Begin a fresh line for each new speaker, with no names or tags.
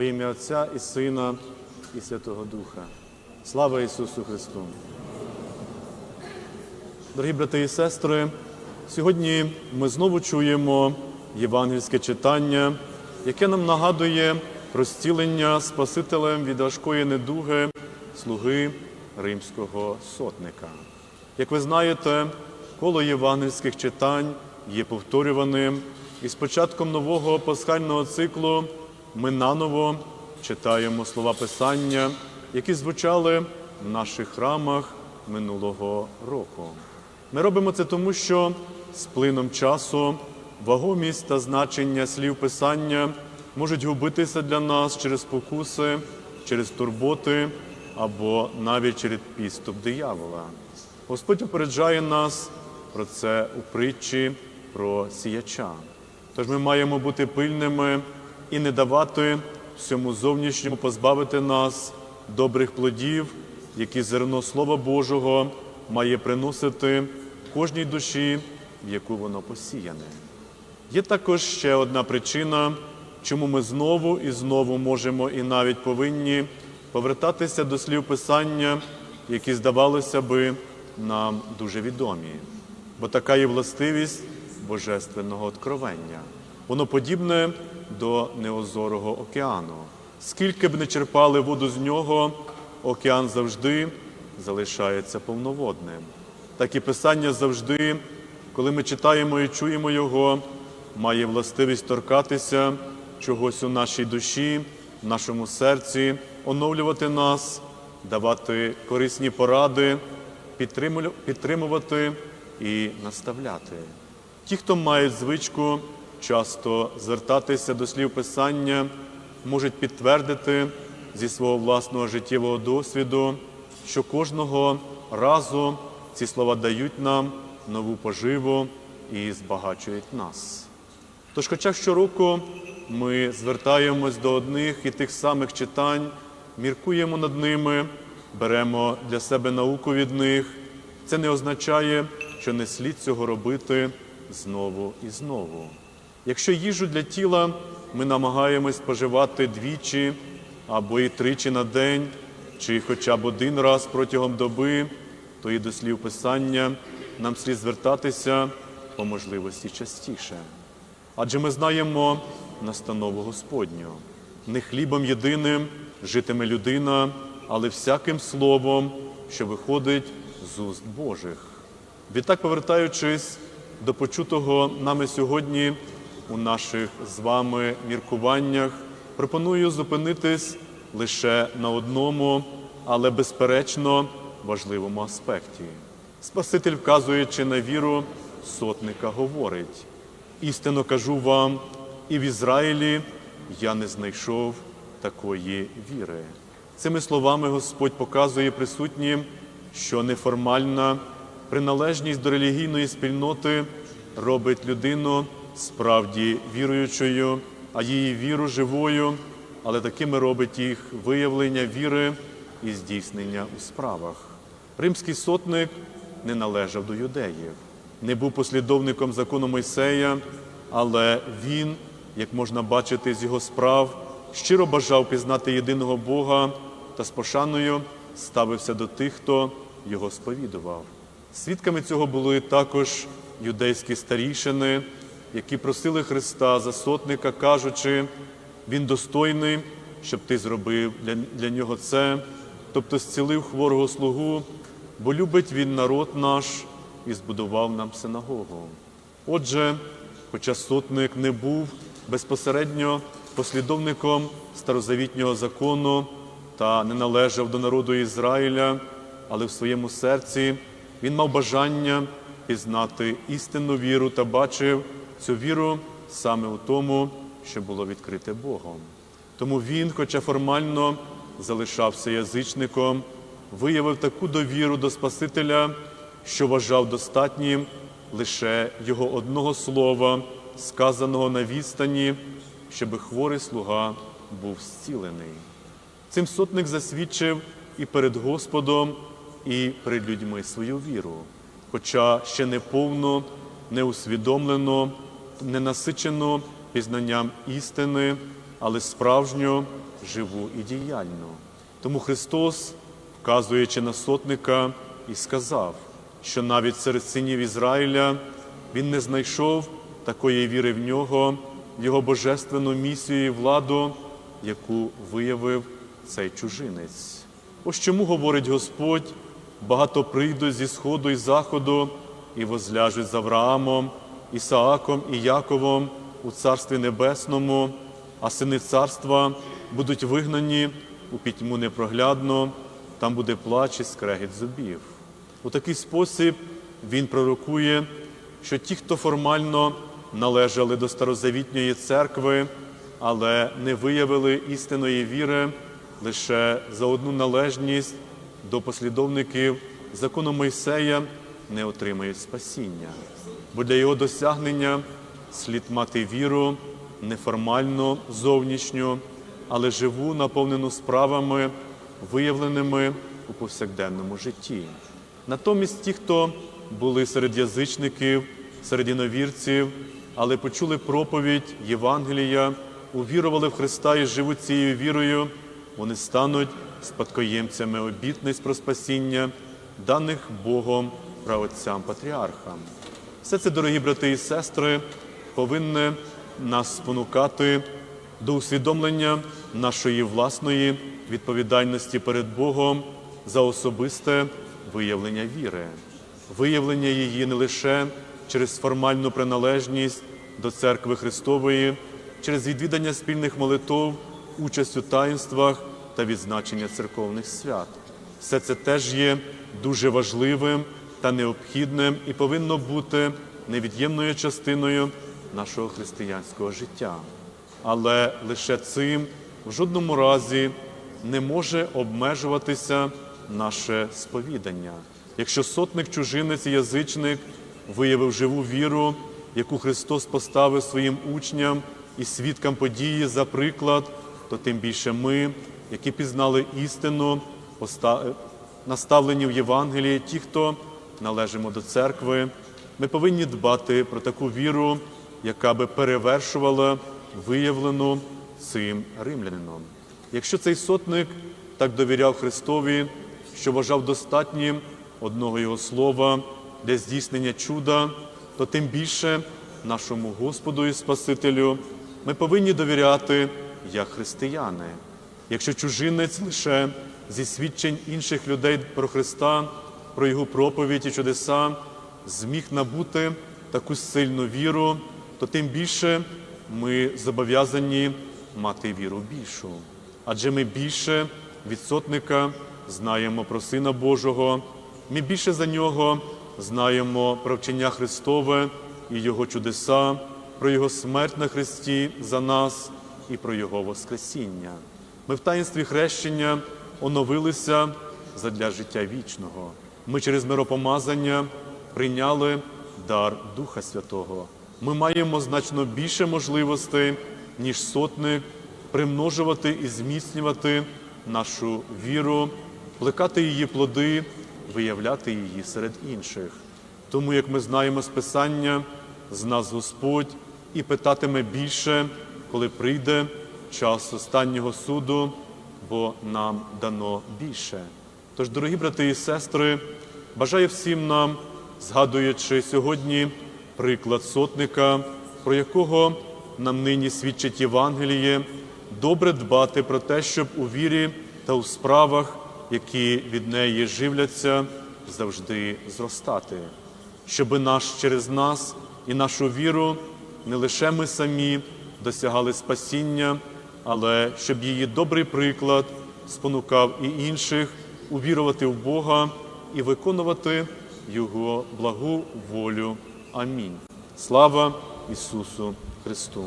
Ім'я Отця і Сина і Святого Духа. Слава Ісусу Христу! Дорогі брати і сестри, сьогодні ми знову чуємо євангельське читання, яке нам нагадує про зцілення Спасителем від важкої недуги слуги римського сотника. Як ви знаєте, коло євангельських читань є повторюваним, і з початком нового пасхального циклу ми наново читаємо слова Писання, які звучали в наших храмах минулого року. Ми робимо це тому, що з плином часу вагомість та значення слів Писання можуть губитися для нас через покуси, через турботи або навіть через підступ диявола. Господь попереджає нас про це у притчі про сіяча. Тож ми маємо бути пильними і не давати всьому зовнішньому позбавити нас добрих плодів, які зерно Слова Божого має приносити кожній душі, в яку воно посіяне. Є також ще одна причина, чому ми знову і знову можемо і навіть повинні повертатися до слів Писання, які здавалося би нам дуже відомі. Бо така є властивість божественного откровення. Воно подібне до неозорого океану. Скільки б не черпали воду з нього, океан завжди залишається повноводним. Так і Писання завжди, коли ми читаємо і чуємо його, має властивість торкатися чогось у нашій душі, в нашому серці, оновлювати нас, давати корисні поради, підтримувати і наставляти. Ті, хто мають звичку часто звертатися до слів Писання, можуть підтвердити зі свого власного життєвого досвіду, що кожного разу ці слова дають нам нову поживу і збагачують нас. Тож, хоча щороку ми звертаємось до одних і тих самих читань, міркуємо над ними, беремо для себе науку від них, це не означає, що не слід цього робити знову і знову. Якщо їжу для тіла ми намагаємось споживати двічі або і тричі на день, чи хоча б один раз протягом доби, то і до слів Писання нам слід звертатися по можливості частіше. Адже ми знаємо настанову Господню. Не хлібом єдиним житиме людина, але всяким словом, що виходить з уст Божих. Відтак, повертаючись до почутого нами сьогодні у наших з вами міркуваннях, пропоную зупинитись лише на одному, але безперечно важливому аспекті. Спаситель, вказуючи на віру, сотника говорить: істинно кажу вам, і в Ізраїлі я не знайшов такої віри. Цими словами Господь показує присутнім, що неформальна приналежність до релігійної спільноти робить людину справді віруючою, а її віру живою, але такими робить їх виявлення віри і здійснення у справах. Римський сотник не належав до юдеїв, не був послідовником закону Мойсея, але він, як можна бачити з його справ, щиро бажав пізнати єдиного Бога та з пошаною ставився до тих, хто його сповідував. Свідками цього були також юдейські старішини, які просили Христа за сотника, кажучи, Він достойний, щоб ти зробив для, для нього це, тобто зцілив хворого слугу, бо любить він народ наш і збудував нам синагогу. Отже, хоча сотник не був безпосередньо послідовником старозавітнього закону та не належав до народу Ізраїля, але в своєму серці він мав бажання пізнати істинну віру та бачив цю віру саме у тому, що було відкрите Богом. Тому він, хоча формально залишався язичником, виявив таку довіру до Спасителя, що вважав достатнім лише його одного слова, сказаного на відстані, щоби хворий слуга був зцілений. Цим сотник засвідчив і перед Господом, і перед людьми свою віру, хоча ще не повно, не усвідомлено, не насичено пізнанням істини, але справжню, живу і діяльну. Тому Христос, вказуючи на сотника, і сказав, що навіть серед синів Ізраїля він не знайшов такої віри в нього, його божественну місію і владу, яку виявив цей чужинець. Ось чому говорить Господь, багато прийдуть зі сходу і заходу і возляжуть з Авраамом, Ісааком і Яковом у Царстві Небесному, а сини царства будуть вигнані у пітьму непроглядну, там буде плач і скрегіт зубів. У такий спосіб він пророкує, що ті, хто формально належали до старозавітньої церкви, але не виявили істинної віри лише за одну належність до послідовників закону Мойсея, не отримають спасіння. Бо для його досягнення слід мати віру неформальну, зовнішню, але живу, наповнену справами, виявленими у повсякденному житті. Натомість ті, хто були серед язичників, серед іновірців, але почули проповідь Євангелія, увірували в Христа і живуть цією вірою, вони стануть спадкоємцями обітниць про спасіння, даних Богом праотцям патріархам. Все це, дорогі брати і сестри, повинне нас спонукати до усвідомлення нашої власної відповідальності перед Богом за особисте виявлення віри, виявлення її не лише через формальну приналежність до церкви Христової, через відвідання спільних молитов, участь у таїнствах та відзначення церковних свят. Все це теж є дуже важливим та необхідним і повинно бути невід'ємною частиною нашого християнського життя. Але лише цим в жодному разі не може обмежуватися наше сповідання. Якщо сотник, чужинець і язичник виявив живу віру, яку Христос поставив своїм учням і свідкам події за приклад, то тим більше ми, які пізнали істину, наставлені в Євангелії, ті, хто належимо до церкви, ми повинні дбати про таку віру, яка би перевершувала виявлену цим римлянином. Якщо цей сотник так довіряв Христові, що вважав достатнім одного Його слова для здійснення чуда, то тим більше нашому Господу і Спасителю ми повинні довіряти як християни. Якщо чужинець лише зі свідчень інших людей про Христа, про Його проповідь і чудеса, зміг набути таку сильну віру, то тим більше ми зобов'язані мати віру більшу. Адже ми більше від сотника знаємо про Сина Божого, ми більше за нього знаємо про вчення Христове і Його чудеса, про Його смерть на Христі за нас і про Його Воскресіння. Ми в таїнстві хрещення оновилися задля життя вічного. Ми через миропомазання прийняли дар Духа Святого. Ми маємо значно більше можливостей, ніж сотник, примножувати і зміцнювати нашу віру, плекати її плоди, виявляти її серед інших. Тому, як ми знаємо з Писання, з нас Господь і питатиме більше, коли прийде час останнього суду, бо нам дано більше. Тож, дорогі брати і сестри, бажаю всім нам, згадуючи сьогодні приклад сотника, про якого нам нині свідчить Євангеліє, добре дбати про те, щоб у вірі та у справах, які від неї живляться, завжди зростати, щоби наш через нас і нашу віру не лише ми самі досягали спасіння, але щоб її добрий приклад спонукав і інших увірувати в Бога і виконувати Його благу волю. Амінь. Слава Ісусу Христу!